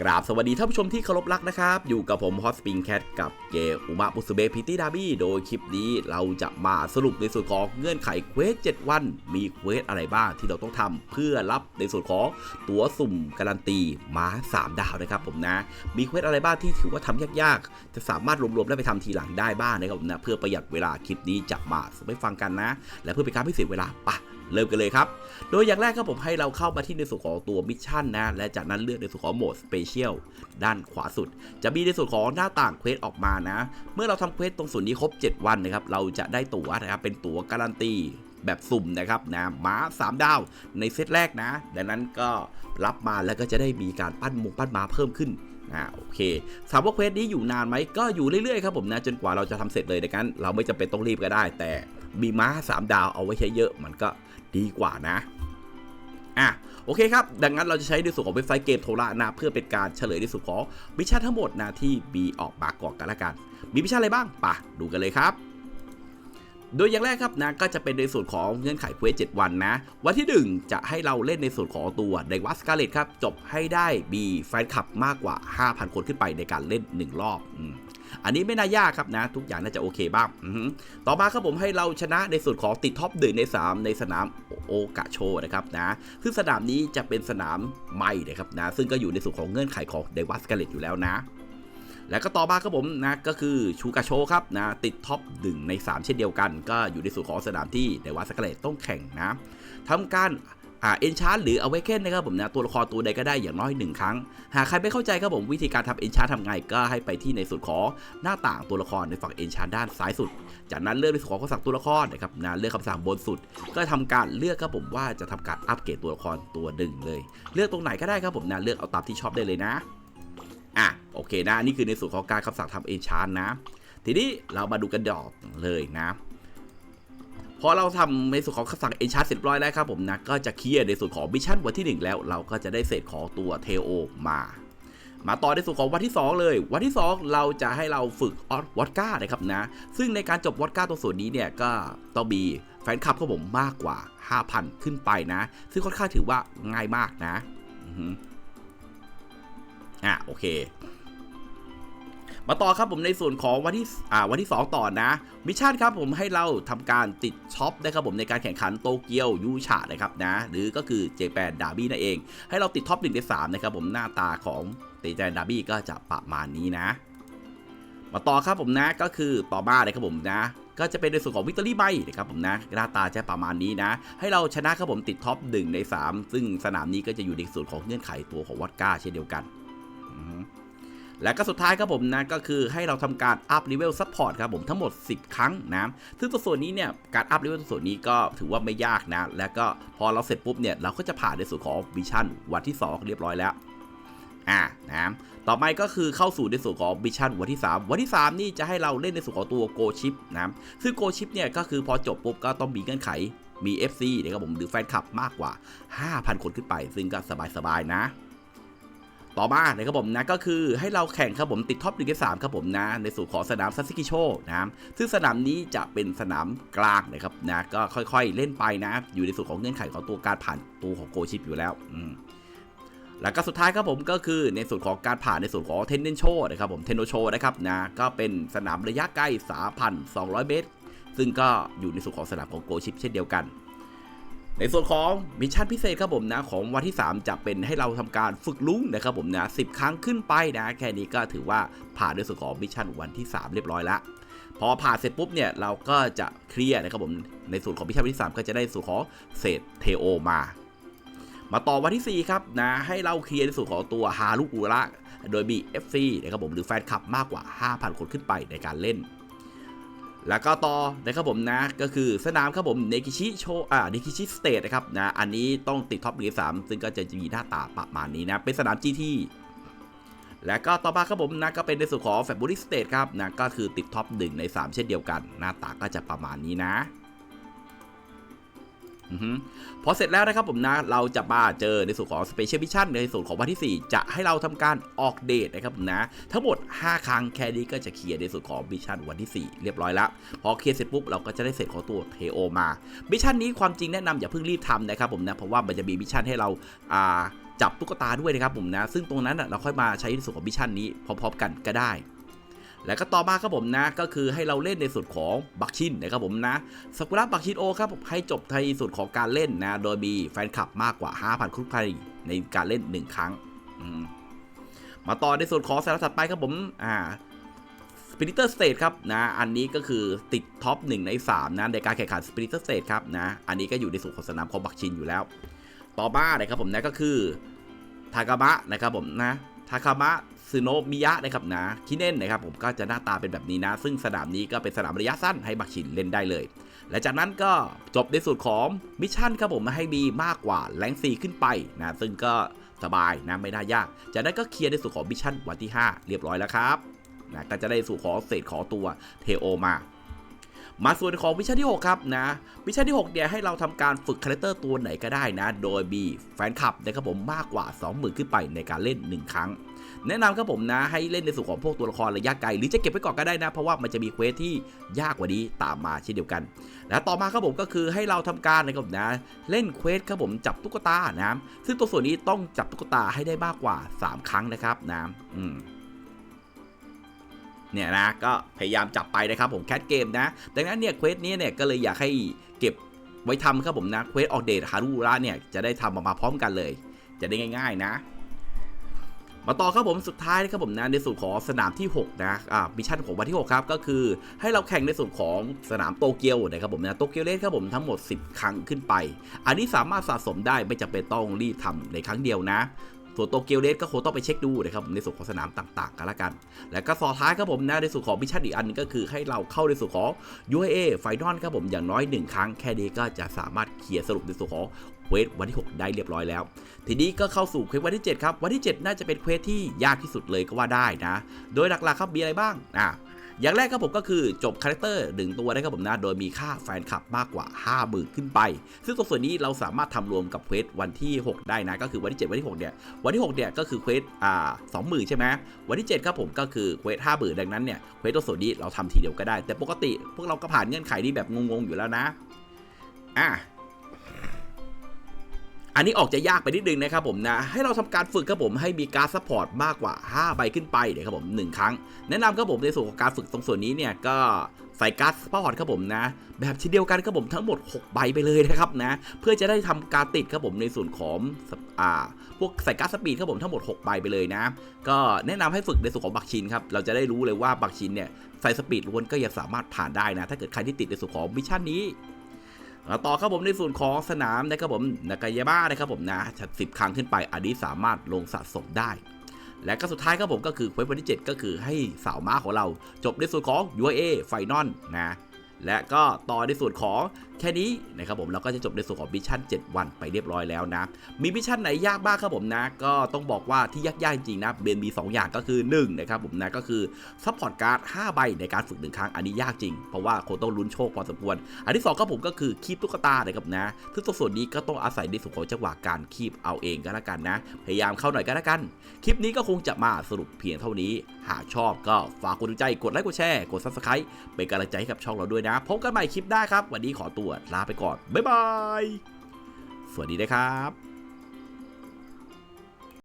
กราบสวัสดีท่านผู้ชมที่เคารพรักนะครับ อยู่กับผมฮอตสปริงแคทกับเกมอุมะบุสเบพิตี้ดาบี้โดยคลิปนี้เราจะมาสรุปในส่วนของเงื่อนไขเควส 7 วัน มีเควสอะไรบ้างที่เราต้องทำเพื่อรับในส่วนของตั๋วสุ่มการันตีมา3 ดาวนะครับผมนะ มีเควสอะไรบ้างที่ถือว่าทำยากๆ จะสามารถรวมๆแล้วไปทำทีหลังได้บ้างนะครับผมนะเพื่อประหยัดเวลาคลิปนี้จะมาไปฟังกันนะ และเพื่อเป็นการไม่เสียเวลาปะ เริ่มกันเลยครับ โดยอย่างแรกครับผมให้เราเข้ามาที่ในส่วนของตัวมิชชั่นนะ และจากนั้นเลือกในส่วนของโหมดสเปเชียลด้านขวาสุด จะมีในส่วนของหน้าต่างเควสออกมานะ เมื่อเราทำเควสตรงส่วนนี้ครบ 7 วันนะครับ เราจะได้ตั๋วนะครับ เป็นตั๋วการันตีแบบสุ่มนะครับนะม้า 3 ดาวในเซตแรกนะ ดังนั้นก็รับมาแล้วก็จะได้มีการปั้นมงปั้นม้าเพิ่มขึ้นอ่าโอเคถามว่าเควสนี้อยู่นานไหมก็อยู่เรื่อยๆครับผมนะจนกว่าเราจะทำเสร็จเลยดังนั้นเราไม่จำเป็นต้องรีบก็ได้ แต่มีม้า 3 ดาวเอาไว้ใช้เยอะมันก็ ดีกว่านะอะโอเคครับ ดังนั้นเราจะใช้ในส่วนของเว็บไซต์เกมโทรนะ เพื่อเป็นการเฉลยในส่วนของมิชชั่นทั้งหมดนะที่มีออกมาก่อนกันละกัน มีมิชชั่นอะไรบ้างปะดูกันเลยครับ โดยอย่างแรกครับนะก็จะเป็นในส่วนของเงื่อนไขเควส7วันนะ วันที่ 1 จะให้เราเล่นในส่วนของตัวเดวัสกาเลตครับ จบให้ได้มีแฟนคลับมากกว่า 5,000 คนขึ้นไปในการเล่น 1 รอบ อันนี้ไม่น่ายากครับนะ ทุกอย่างน่าจะโอเคบ้างต่อมาครับผมให้เราชนะในส่วนของติดท็อปหนึ่งใน 3 ในสนามโอกะโชนะครับนะซึ่งสนามนี้จะเป็นสนามใหม่นะครับนะซึ่งก็อยู่ในส่วนของเงื่อนไขของเดวัสกาเลตอยู่แล้วนะแล้วก็ต่อมาครับผมนะก็คือชูกาโชครับนะติดท็อปดึงใน 3 เช่นเดียวกัน ก็อยู่ในส่วนของสนามที่เดวัสกาเลตต้องแข่งนะทำการ อ่าเอนชาร์หรือเอาไว้เคนนะครับผมนะตัวละครตัวใดก็ได้อย่างน้อยหนึ่งครั้ง หากใครไม่เข้าใจครับผมวิธีการทำเอนชาร์ทำไงก็ให้ไปที่ในส่วนของหน้าต่างตัวละครในฝั่งเอนชาร์ด้านซ้ายสุด จากนั้นเลือกในส่วนของคำสั่งตัวละครนะครับนะเลือกคำสั่งบนสุด ก็ทำการเลือกครับผมว่าจะทำการอัปเกรดตัวละครตัวหนึ่งเลย เลือกตรงไหนก็ได้ครับผมนะเลือกเอาตามที่ชอบได้เลยนะอะโอเคนะนี่คือในส่วนของการคำสั่งทำเอนชานนะทีนี้เรามาดูกันดอกเลยนะ พอเราทำในส่วนของคำสั่งเอนชานเสร็จเรียบร้อยแล้วครับผมนะก็จะเคลียร์ในส่วนของมิชชั่นวันที่ 1 แล้วเราก็จะได้เศษของตัวเทโอมามาต่อในส่วนของวันที่ 2 เลย วันที่ 2 เราจะให้เราฝึกออสวอดก้านะครับนะ ซึ่งในการจบวอดก้าตรงส่วนนี้เนี่ยก็ต้องมีแฟนคลับของผมมากกว่า 5,000 ขึ้นไปนะ ซึ่งค่อนข้างถือว่าง่ายมากนะอะโอเค มาต่อครับผมในส่วนของวันที่อ่าวันที่ 2 ต่อนะมิชชั่นครับผมให้เราทำการติดช็อปนะครับผมในการแข่งขันโตเกียวยูชานะครับนะหรือก็คือเจแปนดาร์บี้นั่นเอง ให้เราติดท็อป1ใน3นะครับผมหน้าตาของเจแปนดาร์บี้ก็จะประมาณนี้นะ มาต่อครับผมนะก็คือต่อมาเลยครับผมนะก็จะเป็นในส่วนของวิกตอรี่ไบนะครับผมนะหน้าตาจะประมาณนี้นะ ให้เราชนะครับผมติดท็อป1ใน 3 ซึ่งสนามนี้ก็จะอยู่ในส่วนของเงื่อนไขตัวของวอดก้าเช่นเดียวกัน อื และก็สุดท้ายครับผมนะก็คือให้เราทำการอัพเลเวลซัพพอร์ตครับผมทั้งหมด 10 ครั้งนะซึ่งตัวส่วนนี้เนี่ยการอัพเลเวลตัวส่วนนี้ก็ถือว่าไม่ยากนะ แล้วก็พอเราเสร็จปุ๊บเนี่ยเราก็จะผ่านในส่วนของวิชั่นวันที่ 2 เรียบร้อยแล้วอ่านะต่อไปก็คือเข้าสู่ในส่วนของวิชั่นวันที่ 3 วันที่ 3 นี่จะให้เราเล่นในส่วนของตัวโกชิปนะซึ่งโกชิปเนี่ยก็คือพอจบปุ๊บก็ต้องมีเงื่อนไขมี FC นะครับผมหรือแฟนคลับมากกว่า 5,000 คนขึ้นไป ซึ่งก็สบายๆนะ ต่อมานะครับผมนะก็คือให้เราแข่งครับผมติดท็อปหนึ่งในสามครับผมนะในส่วนของสนามซัสซิกิโชนะซึ่งสนามนี้จะเป็นสนามกลางนะครับนะก็ค่อยๆเล่นไปนะ อยู่ในส่วนของเงื่อนไขของตัวการผ่านตัวของโกชิปอยู่แล้วแล้วก็สุดท้ายครับผมก็คือในส่วนของการผ่านในส่วนของเทนเนนโชนะครับผมเทนโนโชนะครับนะก็เป็นสนามระยะใกล้ 3,200 เมตร ซึ่งก็อยู่ในส่วนของสนามของโกชิปเช่นเดียวกัน ในส่วนของมิชชั่นพิเศษครับผมนะของวันที่ 3 จะเป็นให้เราทำการฝึกลุ้งนะครับผมนะ10ครั้งขึ้นไปนะ แค่นี้ก็ถือว่าผ่านในส่วนของมิชชั่นวันที่ 3 เรียบร้อยล้วพอผ่านเสร็จปุ๊บเนี่ยเราก็จะเคลียร์นะครับผมในส่วนของมิชชั่นวันที่ 3 ก็จะได้ส่วนของเศษเทโอมามาต่อวันที่ 4 ครับนะให้เราเคลียร์ในส่วนของตัวฮารุอุระโดยมี FC นะครับผมหรือแฟนคลับมากกว่า 5,000 คนขึ้นไปในการเล่น แล้วก็ต่อนะครับผมนะก็คือสนามครับผมเนกิชิโชอ่าเนกิชิสเตทนะครับนะอันนี้ต้องติดท็อปลีสามซึ่งก็จะมีหน้าตาประมาณนี้นะเป็นสนามจีทีแล้วก็ต่อมาครับผมนะก็เป็นในส่วนของแฟบูริสเตทครับนะก็คือติดท็อป1ใน 3 เช่นเดียวกัน หน้าตาก็จะประมาณนี้นะ พอเสร็จแล้วนะครับผมนะเราจะมาเจอในส่วนของ Special Mission ในส่วนของวันที่ 4 จะให้เราทำการออกเดทนะครับผมนะ ทั้งหมด 5 ครั้งแค่นี้ก็จะเคลียร์ในส่วนของมิชชั่นวันที่ 4 เรียบร้อยแล้ว พอเคลียร์เสร็จปุ๊บเราก็จะได้เสร็จของตัวเทโอมามิชชั่นนี้ความจริงแนะนำอย่าเพิ่งรีบทำนะครับผมนะเพราะว่ามันจะมีมิชชั่นให้เราอ่าจับตุ๊กตาด้วยนะครับผมนะ ซึ่งตรงนั้นเราค่อยมาใช้ในส่วนของมิชชั่นนี้พร้อมๆกันก็ได้ แล้วก็ต่อมาครับผมนะ ก็คือให้เราเล่นในส่วนของบักชินนะครับผมนะสกุระบักชินโอครับผมให้จบในส่วนของการเล่นนะ โดยมีแฟนคลับมากกว่า 5,000คุ้มภัยในการเล่น 1 ครั้ง มาต่อในส่วนของสาระถัดไปครับผมอ่า Spirited State ครับนะ อันนี้ก็คือติดท็อป1ใน 3 นะในการแข่งขัน Spirited State ครับนะ อันนี้ก็อยู่ในส่วนของสนามของบักชินอยู่แล้ว ต่อมานะครับผมนะก็คือทากามะนะครับผมนะ ทากามะซึโนมิยะนะครับนะคิเน่นนะครับผมก็จะหน้าตาเป็นแบบนี้นะ ซึ่งสนามนี้ก็เป็นสนามระยะสั้นให้บักชินเล่นได้เลย และจากนั้นก็จบในส่วนของมิชชั่นครับผมให้มีมากกว่าแรงซีขึ้นไปนะซึ่งก็สบายนะไม่น่ายาก จากนั้นก็เคลียร์ในส่วนของมิชชั่นวันที่ 5 เรียบร้อยแล้วครับนะก็จะได้สู่ของเศษของตัวเทโอมา มาส่วนของมิชชั่นที่ 6 ครับนะมิชชั่นที่ 6 เนี่ยให้เราทำการฝึกคาแรคเตอร์ตัวไหนก็ได้นะ โดยมีแฟนคลับนะครับผมมากกว่า 20,000 ขึ้นไปในการเล่น 1 ครั้ง แนะนำครับผมนะให้เล่นในส่วนของพวกตัวละครระยะไกลหรือจะเก็บไว้ก่อนก็ได้นะ เพราะว่ามันจะมีเควสที่ยากกว่านี้ตามมาเช่นเดียวกัน และต่อมาครับผมก็คือให้เราทำการนะครับผมนะ เล่นเควสครับผมจับตุ๊กตานะซึ่งตัวส่วนนี้ต้องจับตุ๊กตาให้ได้มากกว่า 3 ครั้งนะครับนะอืม เนี่ยนะก็พยายามจับไปนะครับผมแคทเกมนะ ดังนั้นเนี่ยเควสนี้เนี่ยก็เลยอยากให้เก็บไว้ทำครับผมนะเควสออกเดทฮารุระเนี่ยจะได้ทำออกมาพร้อมกันเลย จะได้ง่าย ๆนะ มาต่อครับผมสุดท้ายนะครับผมนะในส่วนของสนามที่ 6 นะอ่ามิชชั่นของวันที่ 6 ครับ ก็คือให้เราแข่งในส่วนของสนามโตเกียวนะครับผมนะโตเกียวเลสครับผมทั้งหมด 10 ครั้งขึ้นไป อันนี้สามารถสะสมได้ไม่จำเป็นต้องรีบทำในครั้งเดียวนะ ส่วนโตเกียวเลสก็คงต้องไปเช็คดูนะครับผมในส่วนของสนามต่างๆ กันละกัน และก็สอท้ายครับผมนะในส่วนของมิชชั่นอีกอันหนึงก็คือให้เราเข้าในส่วนของ UAA ไฟนอลครับผมอย่างน้อย 1 ครั้งแค่นี้ก็จะสามารถเคลียร์สรุปในส่วนของเควสวันที่ 6 ได้เรียบร้อยแล้ว ทีนี้ก็เข้าสู่เควสวันที่ 7 ครับ วันที่ 7 น่าจะเป็นเควสที่ยากที่สุดเลยก็ว่าได้นะ โดยหลักๆครับมีอะไรบ้างอะ อย่างแรกครับผมก็คือจบคาแรคเตอร์หนึ่งตัวนะครับผมนะโดยมีค่าแฟนคลับมากกว่า5 0,000ขึ้นไป ซึ่งตัวส่วนนี้เราสามารถทำรวมกับเควสวันที่ 6 ได้นะก็คือวันที่ 7 วันที่6เนี่ยวันที่6เนี่ยก็คือเควสอ่าสองหมื่นใช่ไหมวันที่ 7 ครับผมก็คือเควสห้าหมื่นดังนั้นเนี่ยเควสตัวส่วนนี้เราทำทีเดียวก็ได้ แต่ปกติ พวกเราก็ผ่านเงื่อนไขนี้แบบงงๆอยู่แล้วนะอะ อันนี้ออกจะยากไปนิดนึงนะครับผมนะ ให้เราทำการฝึกครับผมให้มีการซัพพอร์ตมากกว่า 5 ใบขึ้นไปเดี๋ยวครับผม1ครั้ง แนะนำครับผมในส่วนของการฝึกตรงส่วนนี้เนี่ยก็ใส่การ์ดซัพพอร์ตครับผมนะ แบบทีเดียวกันครับผมทั้งหมด 6 ใบไปเลยนะครับนะ เพื่อจะได้ทำการติดครับผมในส่วนของอ่าพวกใส่การ์ดสปีดครับผมทั้งหมด 6 ใบไปเลยนะ ก็แนะนำให้ฝึกในส่วนของบักชินครับเราจะได้รู้เลยว่าบักชินเนี่ยใส่สปีดล้วนก็ยังสามารถผ่านได้นะ ถ้าเกิดใครที่ติดในส่วนของมิชชั่นนี้ แล้วต่อครับผมในส่วนของสนามนะครับผมนากายาบ้านะครับผมนะสิบครั้งขึ้นไปอันนี้สามารถลงสะสมได้ และก็สุดท้ายครับผมก็คือเควสวันที่ 7 ก็คือให้สาวม้าของเราจบในส่วนของ UA ไฟนอลนะและก็ต่อในส่วนของแค่นี้นะครับผมเราก็จะจบในส่วนของมิชชั่น 7 วันไปเรียบร้อยแล้วนะ มีมิชชั่นไหนยากบ้างครับผมนะ ก็ต้องบอกว่าที่ยากๆจริงๆนะเบนมี 2 อย่างก็คือ 1 นะครับผมนะ ก็คือซัพพอร์ตการ์ด5ใบในการฝึกหนึ่งครั้ง อันนี้ยากจริง เพราะว่าคงต้องลุ้นโชคพอสมควร อันที่2ครับผมก็คือคีบตุ๊กตานะครับนะซึ่งตัวส่วนนี้ก็ต้องอาศัยในส่วนของจังหวะการคีบเอาเองก็แล้วกันนะ พยายามเข้าหน่อยก็แล้วกัน คลิปนี้ก็คงจะมาสรุปเพียงเท่านี้ หากชอบก็ฝากกดใจกดไลค์กดแชร์กด subscribe เป็นกำลังใจให้กับช่องเราด้วยนะพบกันใหม่คลิปหน้าครับวันนี้ขอตัวลาไปก่อน บ๊ายบาย สวัสดีนะครับ